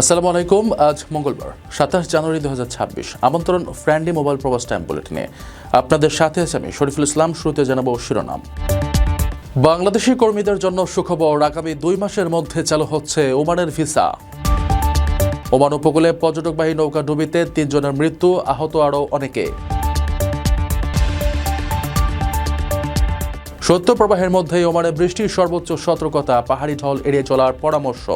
আসসালামু আলাইকুম, আজ মঙ্গলবার, সাতাশ জানুয়ারি দু আমন্ত্রণ ফ্র্যান্ডি মোবাইল প্রবাস টাইম বুলেটিনে আপনাদের সাথে আছে আমি শরীফুল ইসলাম, শুরুতে জানাব শিরোনাম। বাংলাদেশি কর্মীদের জন্য সুখবর, আগামী দুই মাসের মধ্যে চালু হচ্ছে ওমানের ভিসা। ওমান উপকূলে পর্যটকবাহী নৌকা ডুবিতে তিনজনের মৃত্যু, আহত আরও অনেকে। সত্য প্রবাহের মধ্যেই ওমানে বৃষ্টির সর্বোচ্চ সতর্কতা, পাহাড়ি ঢল এড়িয়ে চলার পরামর্শ।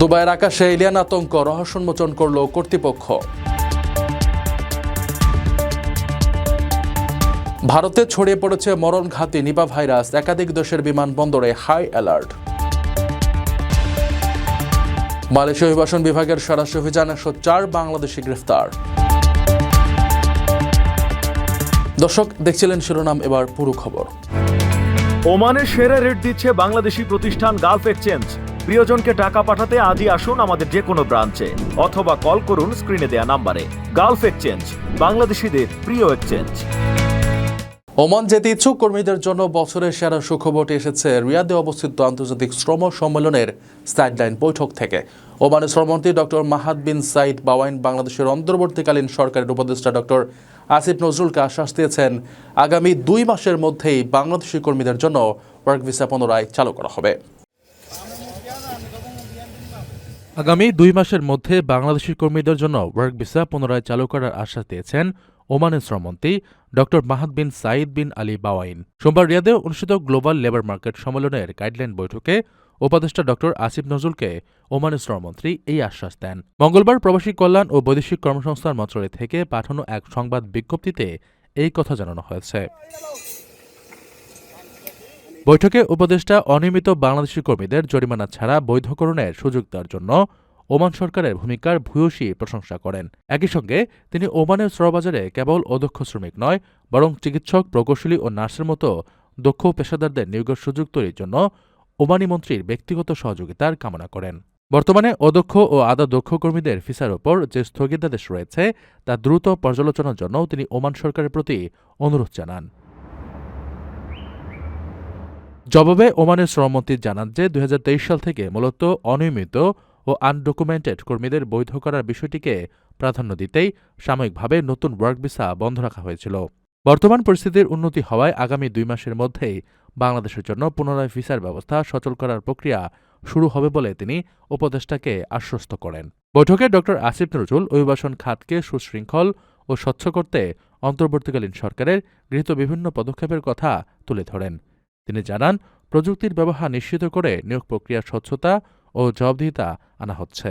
দুবাইয়ের আকাশে এলিয়ান আতঙ্ক রহস্যোন্মোচন করল কর্তৃপক্ষ। ভারতে ছড়িয়ে পড়েছে মরণঘাতী নিপা ভাইরাস, একাধিক দেশের বিমানবন্দরে হাই অ্যালার্ট। মালয়েশিয়া অভিবাসন বিভাগের সরাসরি অভিযান একশো চার বাংলাদেশি গ্রেফতার। দর্শক, দেখছিলেন শিরোনাম, এবার পুরো খবর। ওমানের সেরা রেট দিচ্ছে বাংলাদেশি প্রতিষ্ঠান গালফ এক্সচেঞ্জ। প্রিয়জনকে টাকা পাঠাতে আজই আসুন আমাদের যে কোনো ব্রাঞ্চে, অথবা কল করুন স্ক্রিনে দেয়া নাম্বারে। গালফ এক্সচেঞ্জ, বাংলাদেশিদের প্রিয় এক্সচেঞ্জ। ওমান যেতে ইচ্ছুক কর্মীদের জন্য বছরের সেরা সুখবরটি এসেছে রিয়াদে অবস্থিত আন্তর্জাতিক শ্রম সম্মেলনের সাইডলাইন বৈঠক থেকে। ওমানের শ্রমমন্ত্রী doctor Mahad bin Saeed Baowain বাংলাদেশের অন্তর্বর্তীকালীন সরকারের উপদেষ্টা ডক্টর আসিফ নজরুলকে আশ্বাস দিয়েছেন, আগামী দুই মাসের মধ্যেই বাংলাদেশি কর্মীদের জন্য ওয়ার্ক ভিসা পুনরায় চালু করা হবে। আগামী দুই মাসের মধ্যে বাংলাদেশি কর্মীদের জন্য ওয়ার্ক ভিসা পুনরায় চালু করার আশ্বাস দিয়েছেন ওমানের শ্রমমন্ত্রী ড মাহাদ বিন সাঈদ বিন আলী বাওয়াইন। সোমবার রিয়াদে অনুষ্ঠিত গ্লোবাল লেবার মার্কেট সম্মেলনের গাইডলাইন বৈঠকে উপদেষ্টা ড আসিফ নজরুলকে ওমানের শ্রমমন্ত্রী এই আশ্বাস দেন। মঙ্গলবার প্রবাসী কল্যাণ ও বৈদেশিক কর্মসংস্থান মন্ত্রণালয় থেকে পাঠানো এক সংবাদ বিজ্ঞপ্তিতে এই কথা জানানো হয়েছে। বৈঠকে উপদেষ্টা অনিয়মিত বাংলাদেশি কর্মীদের জরিমানা ছাড়া বৈধকরণের সুযোগ দেওয়ার জন্য ওমান সরকারের ভূমিকার ভূয়সী প্রশংসা করেন। একই সঙ্গে তিনি ওমানের শ্রমবাজারে কেবল অদক্ষ শ্রমিক নয়, বরং চিকিৎসক, প্রকৌশলী ও নার্সের মতো দক্ষ পেশাদারদের নিয়োগের সুযোগ তৈরির জন্য ওমানি মন্ত্রীর ব্যক্তিগত সহযোগিতার কামনা করেন। বর্তমানে অদক্ষ ও আধা দক্ষ কর্মীদের ভিসার ওপর যে স্থগিতাদেশ রয়েছে, তা দ্রুত পর্যালোচনার জন্য তিনি ওমান সরকারের প্রতি অনুরোধ জানান। জবাবে ওমানের শ্রমমন্ত্রী জানান যে দু হাজার তেইশ সাল থেকে মূলত অনিয়মিত ও আনডকুমেন্টেড কর্মীদের বৈধ করার বিষয়টিকে প্রাধান্য দিতেই সাময়িকভাবে নতুন ওয়ার্ক ভিসা বন্ধ রাখা হয়েছিল। বর্তমান পরিস্থিতির উন্নতি হওয়ায় আগামী দুই মাসের মধ্যেই বাংলাদেশের জন্য পুনরায় ভিসার ব্যবস্থা সচল করার প্রক্রিয়া শুরু হবে বলে তিনি উপদেষ্টাকে আশ্বস্ত করেন। বৈঠকে ড. আসিফ নজরুল, অভিবাসন খাতকে সুশৃঙ্খল ও স্বচ্ছ করতে অন্তর্বর্তীকালীন সরকারের গৃহীত বিভিন্ন পদক্ষেপের কথা তুলে ধরেন। তিনি জানান প্রযুক্তির ব্যবহার নিশ্চিত করে নিয়োগ প্রক্রিয়ার স্বচ্ছতা ও জবাবদিহিতা আনা হচ্ছে।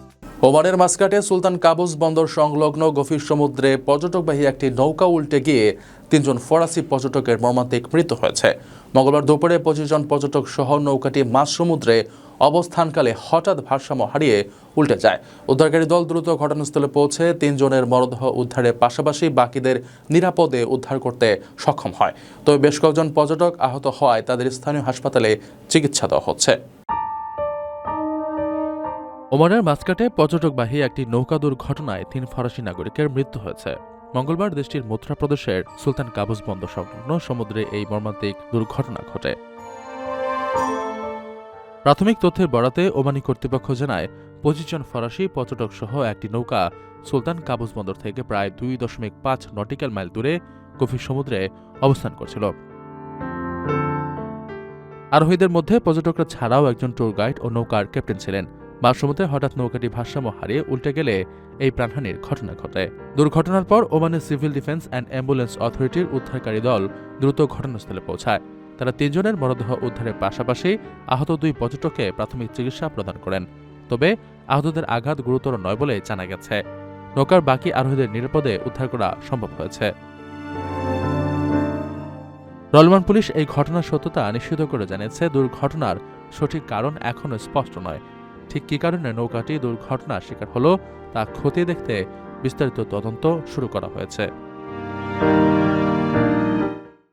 ওমানের মাসকাটে সুলতান কাবুস বন্দর সংলগ্ন গভীর সমুদ্রে পর্যটকবাহী একটি নৌকা উল্টে গিয়ে তিনজন ফরাসি পর্যটকের মর্মান্তিক মৃত্যু হয়েছে। মঙ্গলবার দুপুরে পঁচিশ জন পর্যটক সহ নৌকাটি মাঝ সমুদ্রে অবস্থানকালে হঠাৎ ভারসাম্য হারিয়ে উল্টে যায়। উদ্ধারকারী দল দ্রুত ঘটনাস্থলে পৌঁছে তিনজনের মরদেহ উদ্ধারের পাশাপাশি বাকিদের নিরাপদে উদ্ধার করতে সক্ষম হয়। তবে বেশ কয়েকজন পর্যটক আহত হওয়ায় তাদের স্থানীয় হাসপাতালে চিকিৎসা দেওয়া হচ্ছে। ওমানের মাস্কাটে পর্যটকবাহী একটি নৌকা দুর্ঘটনায় তিন ফরাসি নাগরিকের মৃত্যু হয়েছে। মঙ্গলবার দেশটির মথুরা প্রদেশের সুলতান কাবুস বন্দর সংলগ্ন সমুদ্রে এই মর্মান্তিক দুর্ঘটনা ঘটে। প্রাথমিক তথ্যের বরাতে ওমানি কর্তৃপক্ষ জানায়, পঁচিশ জন ফরাসি পর্যটক সহ একটি নৌকা সুলতান কাবুস বন্দর থেকে প্রায় দুই দশমিক পাঁচ নটিক্যাল মাইল দূরে গভীর সমুদ্রে অবস্থান করছিল। আরোহীদের মধ্যে পর্যটকরা ছাড়াও একজন ট্যুর গাইড ও নৌকার ক্যাপ্টেন ছিলেন। মাঝসমুদ্রে হঠাৎ নৌকাটি ভারসাম্য হারিয়ে উল্টে গেলে এই প্রাণহানির ঘটনা ঘটে। দুর্ঘটনার পর ওমানের সিভিল ডিফেন্স অ্যান্ড অ্যাম্বুলেন্স অথরিটির উদ্ধারকারী দল দ্রুত ঘটনাস্থলে পৌঁছায়। তারা তিনজনের মরদেহ উদ্ধারের পাশাপাশি আহত দুই পর্যটককে প্রাথমিক চিকিৎসা প্রদান করেন। তবে আহতদের আঘাত গুরুতর নয় বলে জানা গেছে। নৌকার বাকি আরোহীদের নিরাপদে উদ্ধার করা সম্ভব হয়েছে। রলমান পুলিশ এই ঘটনার সত্যতা নিশ্চিত করে জানিয়েছে। দুর্ঘটনার সঠিক কারণ এখনও স্পষ্ট নয়। ঠিক কী কারণে নৌকাটি দুর্ঘটনার শিকার হলো তা খতিয়ে দেখতে বিস্তারিত তদন্ত শুরু করা হয়েছে।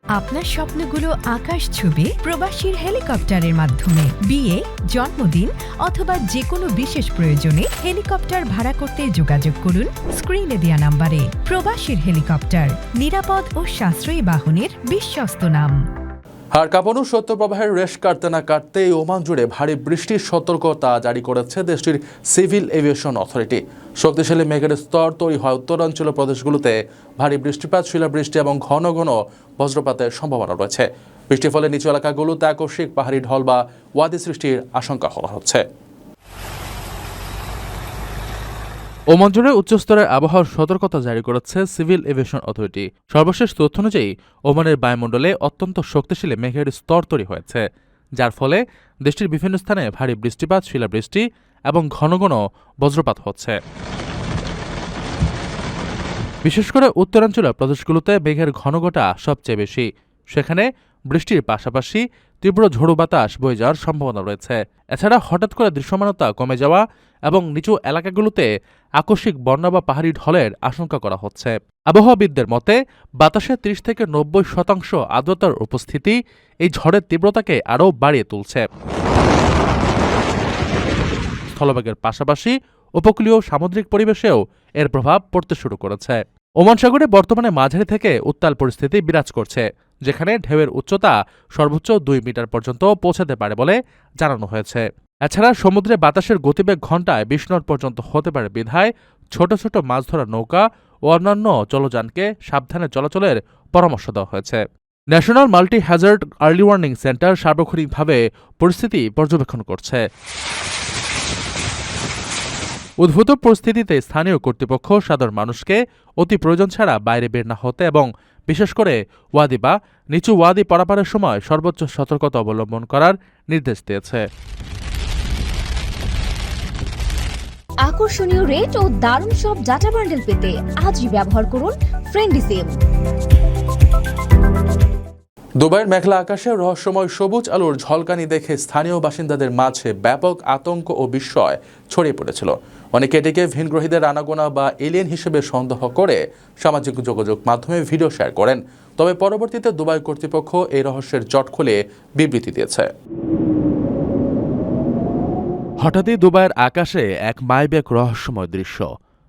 আপনার স্বপ্নগুলো আকাশ ছবি প্রবাসীর হেলিকপ্টারের মাধ্যমে। বিয়ে, জন্মদিন অথবা যে কোনো বিশেষ প্রয়োজনে হেলিকপ্টার ভাড়া করতে যোগাযোগ করুন স্ক্রিনে দেওয়া নাম্বারে। প্রবাসীর হেলিকপ্টার, নিরাপদ ও সাশ্রয়ী বাহনের বিশ্বস্ত নাম। আর কাঁপানো শৈত্যপ্রবাহের রেশ কাটতে না কাটতেই ওমান জুড়ে ভারী বৃষ্টির সতর্কতা জারি করেছে দেশটির সিভিল এভিয়েশন অথরিটি। শক্তিশালী মেঘের স্তর তৈরি হয় উত্তরাঞ্চল প্রদেশগুলোতে। ভারী বৃষ্টিপাত, শিলাবৃষ্টি এবং ঘন ঘন বজ্রপাতের সম্ভাবনা রয়েছে। বৃষ্টির ফলে নিচু এলাকাগুলোতে আকস্মিক পাহাড়ি ঢল বা ওয়াদি সৃষ্টির আশঙ্কা করা হচ্ছে। ওমান জুড়ে উচ্চস্তরের আবহাওয়ার সতর্কতা জারি করেছে সিভিল এভিয়েশন অথরিটি। সর্বশেষ তথ্য অনুযায়ী, ওমানের বায়ুমণ্ডলে অত্যন্ত শক্তিশালী মেঘের স্তর তৈরি হয়েছে, যার ফলে দেশটির বিভিন্ন স্থানে ভারী বৃষ্টিপাত, শিলাবৃষ্টি এবং ঘন ঘন বজ্রপাত হচ্ছে। বিশেষ করে উত্তরাঞ্চলের প্রদেশগুলোতে মেঘের ঘনঘটা সবচেয়ে বেশি। সেখানে বৃষ্টির পাশাপাশি তীব্র ঝোড়ো বাতাস বয়ে যাওয়ার সম্ভাবনা রয়েছে। এছাড়া হঠাৎ করে দৃশ্যমানতা কমে যাওয়া এবং নিচু এলাকাগুলোতে আকস্মিক বন্যা বা পাহাড়ি ঢলের আশঙ্কা করা হচ্ছে। আবহাওয়াবিদদের মতে, বাতাসে ত্রিশ থেকে নব্বই শতাংশ আর্দ্রতার উপস্থিতি এই ঝড়ের তীব্রতাকে আরও বাড়িয়ে তুলছে। স্থলভাগের পাশাপাশি উপকূলীয় সামুদ্রিক পরিবেশেও এর প্রভাব পড়তে শুরু করেছে। ওমান সাগরে বর্তমানে মাঝারি থেকে উত্তাল পরিস্থিতি বিরাজ করছে। যেখানে ঢেউয়ের উচ্চতা সর্বোচ্চ দুই মিটার পর্যন্ত পৌঁছাতে পারে বলে জানানো হয়েছে। এছাড়া সমুদ্রে বাতাসের গতিবেগ ঘন্টায় বিশ নট পর্যন্ত হতে পারে বিধায় ছোট ছোট মাছ ধরা নৌকা ও অন্যান্য জলযানকে সাবধানে চলাচলের পরামর্শ দেওয়া হয়েছে। National multi hazard early warning centre সার্বক্ষণিকভাবে পরিস্থিতি পর্যবেক্ষণ করছে। উদ্ভূত পরিস্থিতিতে স্থানীয় কর্তৃপক্ষ সাধারণ মানুষকে অতি প্রয়োজন ছাড়া বাইরে বের না হতে এবং বিশেষ করে ওয়াদি বা নিচু ওয়াদি পারাপারের সময় সর্বোচ্চ সতর্কতা অবলম্বন করার নির্দেশ দিয়েছে। আকর্ষণীয় রেট ও দারুণ সব ডাটা বান্ডেল পেতে আজই ব্যবহার করুন ফ্রেন্ডি সিম দুবাইয়ের মেঘলা আকাশে রহস্যময় সবুজ আলোর ঝলকানি দেখে স্থানীয় বাসিন্দাদের মাঝে ব্যাপক আতঙ্ক ও বিস্ময় ছড়িয়ে পড়েছিল। অনেকে এটিকে ভিনগ্রহীদের আনাগোনা বা এলিয়েন হিসেবে সন্দেহ করে সামাজিক যোগাযোগ মাধ্যমে ভিডিও শেয়ার করেন। তবে পরবর্তীতে দুবাই কর্তৃপক্ষ এই রহস্যের জট খুলে বিবৃতি দিয়েছে। হঠাৎই দুবাইয়ের আকাশে এক মাইব্যাক রহস্যময় দৃশ্য।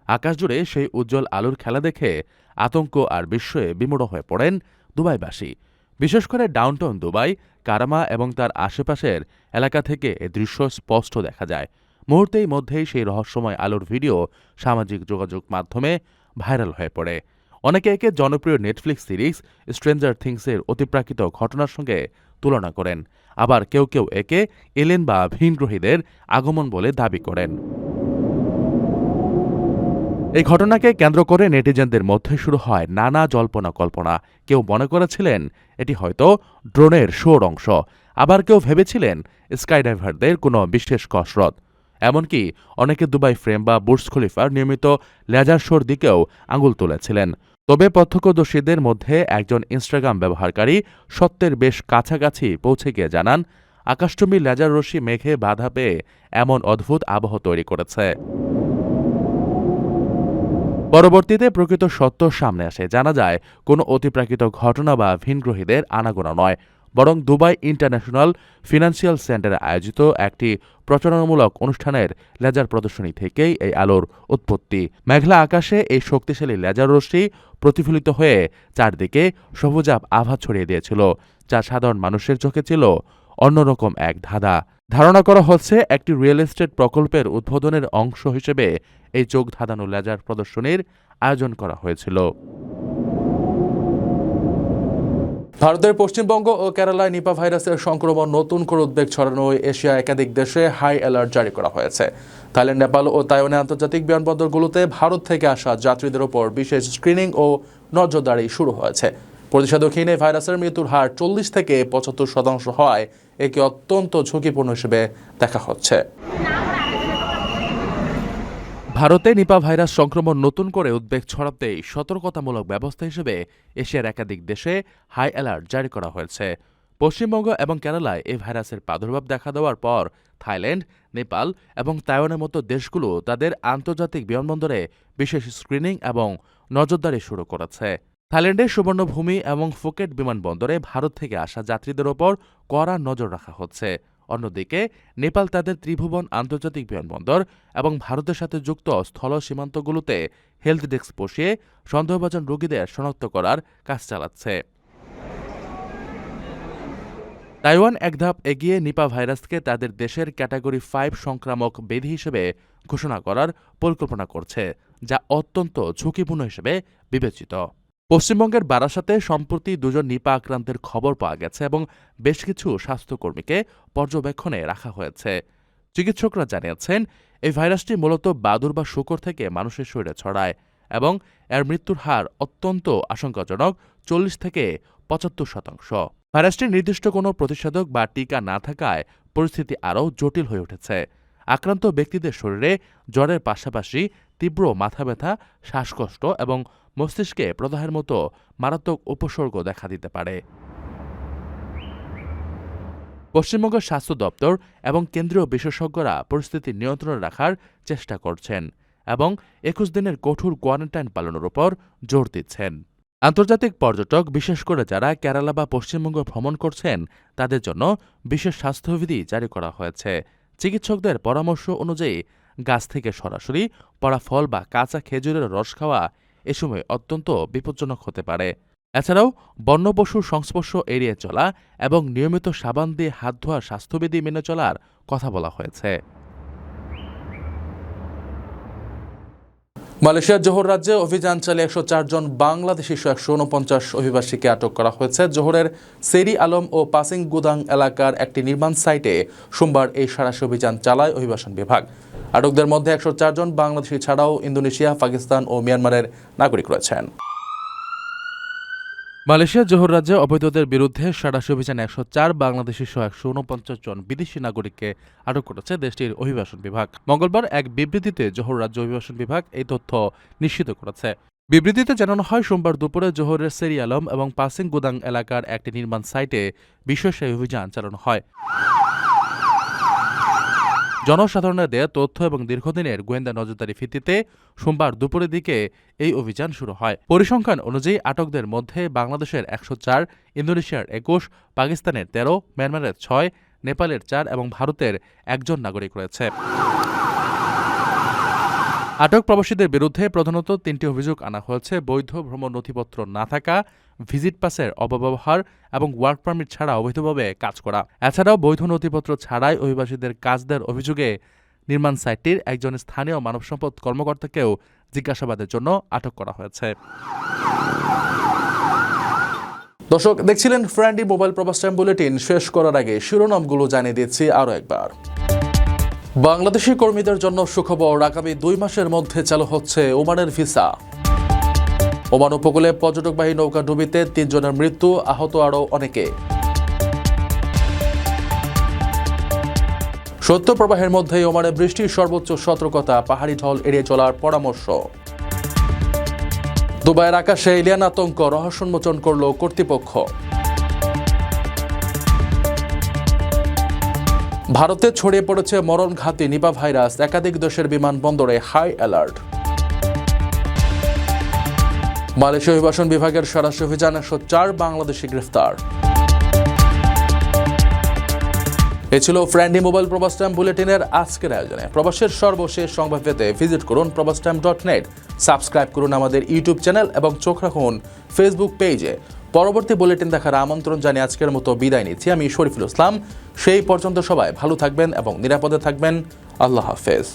আকাশ জুড়ে সেই উজ্জ্বল আলোর খেলা দেখে আতঙ্ক আর বিস্ময়ে বিমূঢ় হয়ে পড়েন দুবাইবাসী। বিশেষ করে ডাউনটাউন দুবাই, কারামা এবং তার আশেপাশের এলাকা থেকে এ দৃশ্য স্পষ্ট দেখা যায়। মুহূর্তেই মধ্যেই সেই রহস্যময় আলোর ভিডিও সামাজিক যোগাযোগ মাধ্যমে ভাইরাল হয়ে পড়ে। অনেকে একে জনপ্রিয় নেটফ্লিক্স সিরিজ স্ট্রেঞ্জার থিংসের অতিপ্রাকৃত ঘটনার সঙ্গে তুলনা করেন। আবার কেউ কেউ একে এলেন বা ভিনগ্রহীদের আগমন বলে দাবি করেন। এই ঘটনাকে কেন্দ্র করে নেটিজেনদের মধ্যে শুরু হয় নানা জল্পনা কল্পনা। কেউ মনে করেছিলেন এটি হয়তো ড্রোনের শোর অংশ। আবার কেউ ভেবেছিলেন স্কাইডাইভারদের কোনো বিশেষ কসরত। এমনকি অনেকে দুবাই ফ্রেম বা বুর্জ খলিফার নিয়মিত লেজার শোর দিকেও আঙুল তুলেছিলেন। তবে প্রত্যক্ষদর্শীদের মধ্যে একজন ইনস্টাগ্রাম ব্যবহারকারী সত্যের বেশ কাছাকাছি পৌঁছে গিয়ে জানান, আকাশচুম্বী লেজার রশ্মি মেঘে বাধা পেয়ে এমন অদ্ভুত আবহ তৈরি করেছে। পরবর্তীতে প্রকৃত সত্য সামনে আসে। জানা যায়, কোনো অতিপ্রাকৃত ঘটনা বা ভিনগ্রহীদের আনাগোনা নয়। বরং দুবাই ইন্টারন্যাশনাল ফিনান্সিয়াল সেন্টারে আয়োজিত একটি প্রচারণামূলক অনুষ্ঠানের লেজার প্রদর্শনী থেকেই এই আলোর উৎপত্তি। মেঘলা আকাশে এই শক্তিশালী লেজার রশ্মি প্রতিফলিত হয়ে চারদিকে সবুজাব আভা ছড়িয়ে দিয়েছিল, যা সাধারণ মানুষের চোখে ছিল অন্যরকম এক ধাঁধা। ধারণা করা হচ্ছে একটি রিয়েল এস্টেট প্রকল্পের উদ্বোধনের অংশ হিসেবে এই চোখ ধাঁধানো লেজার প্রদর্শনীর আয়োজন করা হয়েছিল। ভারতের পশ্চিমবঙ্গ ও কেরালায় নিপা ভাইরাসের সংক্রমণ নতুন করে উদ্বেগ ছড়ানোয় এশিয়া একাধিক দেশে হাই অ্যালার্ট জারি করা হয়েছে। থাইল্যান্ড, নেপাল ও তাইওয়ানে আন্তর্জাতিক বিমানবন্দরগুলোতে ভারত থেকে আসা যাত্রীদের ওপর বিশেষ স্ক্রিনিং ও নজরদারি শুরু হয়েছে। প্রতিষেধকহীন এই ভাইরাসের মৃত্যুর হার চল্লিশ থেকে পঁচাত্তর শতাংশ হওয়ায় একে অত্যন্ত ঝুঁকিপূর্ণ হিসেবে দেখা হচ্ছে। ভারতে নিপা ভাইরাস সংক্রমণ নতুন করে উদ্বেগ ছড়াতে সতর্কতামূলক ব্যবস্থা হিসেবে এশিয়ার একাধিক দেশে হাই অ্যালার্ট জারি করা হয়েছে। পশ্চিমবঙ্গ এবং কেরালায় এই ভাইরাসের প্রাদুর্ভাব দেখা দেওয়ার পর থাইল্যান্ড, নেপাল এবং তাইওয়ানের মতো দেশগুলো তাদের আন্তর্জাতিক বিমানবন্দরে বিশেষ স্ক্রিনিং এবং নজরদারি শুরু করেছে। থাইল্যান্ডের সুবর্ণভূমি এবং ফুকেট বিমানবন্দরে ভারত থেকে আসা যাত্রীদের ওপর কড়া নজর রাখা হচ্ছে। অন্যদিকে, নেপাল তাদের ত্রিভুবন আন্তর্জাতিক বিমানবন্দর এবং ভারতের সাথে যুক্ত স্থল সীমান্তগুলোতে হেলথ ডেস্ক বসিয়ে সন্দেহভাজন রোগীদের শনাক্ত করার কাজ চালাচ্ছে। তাইওয়ান এক ধাপ এগিয়ে নিপা ভাইরাসকে তাদের দেশের ক্যাটাগরি ফাইভ সংক্রামক বেধি হিসেবে ঘোষণা করার পরিকল্পনা করছে, যা অত্যন্ত ঝুঁকিপূর্ণ হিসেবে বিবেচিত। পশ্চিমবঙ্গের বারাসাতে সম্প্রতি দুজন নিপা আক্রান্তের খবর পাওয়া গেছে এবং বেশ কিছু স্বাস্থ্যকর্মীকে পর্যবেক্ষণে রাখা হয়েছে। চিকিৎসকরা জানিয়েছেন, এই ভাইরাসটি মূলত বাদুর বা শুকর থেকে মানুষের শরীরে ছড়ায় এবং এর মৃত্যুর হার অত্যন্ত আশঙ্কাজনক চল্লিশ থেকে পঁচাত্তর শতাংশ। ভাইরাসটির নির্দিষ্ট কোনো প্রতিষেধক বা টিকা না থাকায় পরিস্থিতি আরও জটিল হয়ে উঠেছে। আক্রান্ত ব্যক্তিদের শরীরে জ্বরের পাশাপাশি তীব্র মাথা ব্যথা, শ্বাসকষ্ট এবং মস্তিষ্কে প্রদাহের মতো মারাত্মক উপসর্গ দেখা দিতে পারে। পশ্চিমবঙ্গ স্বাস্থ্য দপ্তর এবং কেন্দ্রীয় বিশেষজ্ঞরা পরিস্থিতি নিয়ন্ত্রণে রাখার চেষ্টা করছেন এবং একুশ দিনের কঠোর কোয়ারেন্টাইন পালনের উপর জোর দিচ্ছেন। আন্তর্জাতিক পর্যটক, বিশেষ করে যারা কেরালা বা পশ্চিমবঙ্গ ভ্রমণ করছেন, তাদের জন্য বিশেষ স্বাস্থ্যবিধি জারি করা হয়েছে। চিকিৎসকদের পরামর্শ অনুযায়ী গাছ থেকে সরাসরি পড়া ফল বা কাঁচা খেজুরের রস খাওয়া এ সময় অত্যন্ত বিপজ্জনক হতে পারে। এছাড়াও বন্য পশুর সংস্পর্শ এড়িয়ে চলা এবং নিয়মিত সাবান দিয়ে হাত ধোয়া স্বাস্থ্যবিধি মেনে চলার কথা বলা হয়েছে। মালয়েশিয়ার জোহর রাজ্যে অভিযান চালিয়ে একশো জন বাংলাদেশি একশো উনপঞ্চাশ অভিবাসীকে আটক করা হয়েছে। জোহরের সেরি আলম ও পাসিং গুদাং এলাকার একটি নির্মাণ সাইটে সোমবার এই সারাশি অভিযান চালায় অভিবাসন বিভাগ। আটকদের মধ্যে একশো জন বাংলাদেশি ছাড়াও ইন্দোনেশিয়া, পাকিস্তান ও মিয়ানমারের নাগরিক রয়েছেন। মালয়েশিয়ার জোহর রাজ্যে অবৈধদের বিরুদ্ধে সাড়াশি অভিযানে একশো চার, বাংলাদেশি সহ একশো উনপঞ্চাশ জন বিদেশি নাগরিককে আটক করেছে দেশটির অভিবাসন বিভাগ। মঙ্গলবার এক বিবৃতিতে জোহর রাজ্য অভিবাসন বিভাগ এই তথ্য নিশ্চিত করেছে। বিবৃতিতে জানানো হয়, সোমবার দুপুরে জোহরের সেরি আলম এবং পাসিং গুদাং এলাকার একটি নির্মাণ সাইটে বিশেষ অভিযান চালানো হয়। জনসাধারণের দেয়া তথ্য এবং দীর্ঘদিনের গোয়েন্দা নজরদারি ভিত্তিতে সোমবার দুপুরের দিকে এই অভিযান শুরু হয়। পরিসংখ্যান অনুযায়ী আটকদের মধ্যে বাংলাদেশের একশো চার, ইন্দোনেশিয়ার একুশ, পাকিস্তানের তেরো, মিয়ানমারের ছয়, নেপালের চার এবং ভারতের একজন নাগরিক রয়েছে। আটক প্রবাসীদের বিরুদ্ধে প্রধানত তিনটি অভিযোগ আনা হয়েছে। বৈধ ভ্রমণ নথিপত্র না থাকা ভিজিট পাসের অপব্যবহার এবং ওয়ার্ক পারমিট ছাড়া অবৈধভাবে কাজ করা। এছাড়াও বৈধ নথিপত্র ছাড়াই অভিবাসীদের কাজ দেওয়ার অভিযোগে নির্মাণ সাইটটির একজন স্থানীয় মানব সম্পদ কর্মকর্তাকেও জিজ্ঞাসাবাদের জন্য আটক করা হয়েছে। দর্শক, দেখছিলেন ফ্রেন্ডি মোবাইল প্রবাস টাইম বুলেটিন শেষ করার আগে শিরোনামগুলো জানিয়ে দিচ্ছি আরও একবার। বাংলাদেশি কর্মীদের জন্য সুখবর। আগামী দুই মাসের মধ্যে চালু হচ্ছে ওমানের ভিসা। ওমান উপকূলে পর্যটকবাহী নৌকা ডুবিতে তিনজনের মৃত্যু, আহত আরও অনেকে। সত্য প্রবাহের মধ্যেই ওমানে বৃষ্টির সর্বোচ্চ সতর্কতা, পাহাড়ি ঢল এড়িয়ে চলার পরামর্শ। দুবাইয়ের আকাশে এলিয়ান আতঙ্ক, রহস্যোন্মোচন করল কর্তৃপক্ষ। ভারতে ছড়িয়ে পড়েছে মরণঘাতী নিপা ভাইরাস, একাধিক দেশের বিমানবন্দরে হাই অ্যালার্ট। মালয়েশিয়া অভিবাসন বিভাগের সরাসরি অভিযান একশো চার বাংলাদেশি গ্রেফতার। এ ছিল ফ্রেন্ডি মোবাইল প্রবাস টাইম বুলেটিনের আজকের আয়োজনে। প্রবাসের সর্বশেষ সংবাদ পেতে ভিজিট করুন প্রবাস টাইম ডট নেট সাবস্ক্রাইব করুন আমাদের ইউটিউব চ্যানেল এবং চোখ রাখুন ফেসবুক পেজে। পরবর্তী বুলেটিন দেখার আমন্ত্রণ জানিয়ে আজকের মতো বিদায় নিচ্ছি। আমি শরীফুল ইসলাম। সেই পর্যন্ত সবাই ভালো থাকবেন এবং নিরাপদে থাকবেন। আল্লাহ হাফেজ।